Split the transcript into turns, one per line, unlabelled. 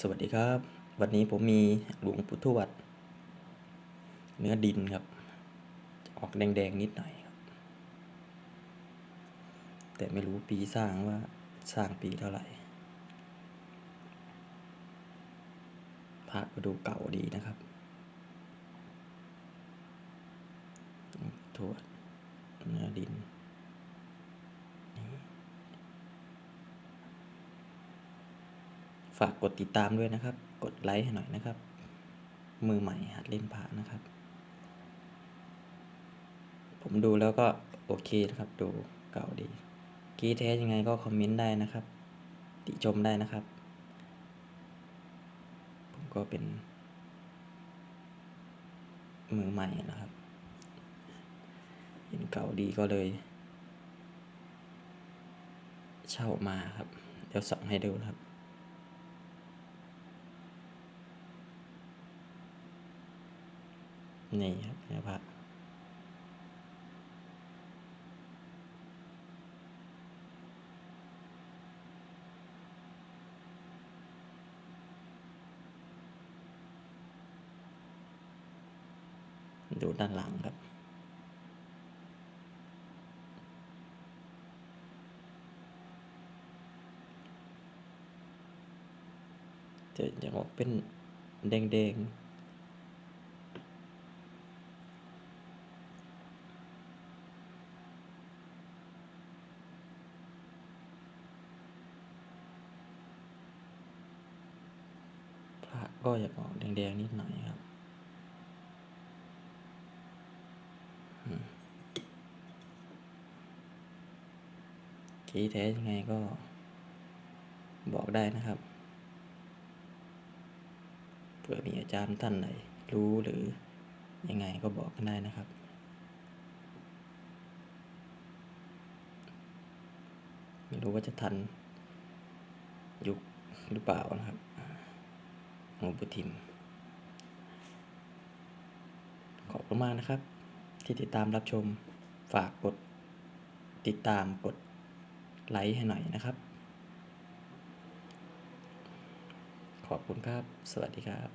สวัสดีครับ วันนี้ผมมีหลวงปู่ทวด เนื้อดินครับ ออกแดงๆนิดหน่อยครับ แต่ไม่รู้ปีสร้างว่าสร้างปีเท่าไหร่พระก็ดูเก่าดีนะครับทวดเนื้อดิน ฝากกดติดตามด้วยนะครับ กดไลค์ให้หน่อยนะครับ มือใหม่หัดเล่นพระนะครับ ผมดูแล้วก็โอเคนะครับ ดูเก่าดีกี้แท้ยังไงก็คอมเมนต์ได้นะครับ ติชมได้นะครับ ผมก็เป็น มือใหม่นะครับ เห็นเก่าดีก็เลย เช่ามาครับ เดี๋ยวสั่งให้ดูนะครับ นี่ครับเนื้อผ้าดูด้านหลังครับจะจะออกเป็นแดงๆ ระก็อยากออกแดงๆนิดหน่อยครับอืมขี้แท้ยังไงก็บอกได้นะครับ เผื่อมีอาจารย์ท่านไหนรู้หรือยังไงก็บอกกันได้นะครับไม่รู้ว่าจะทันยุคหรือเปล่านะครับ หลวงปู่ทิม ขอบคุณมากนะครับ ที่ติดตามรับชม ฝากกดติดตามกดไลค์ให้หน่อยนะครับ ขอบคุณครับ สวัสดีครับ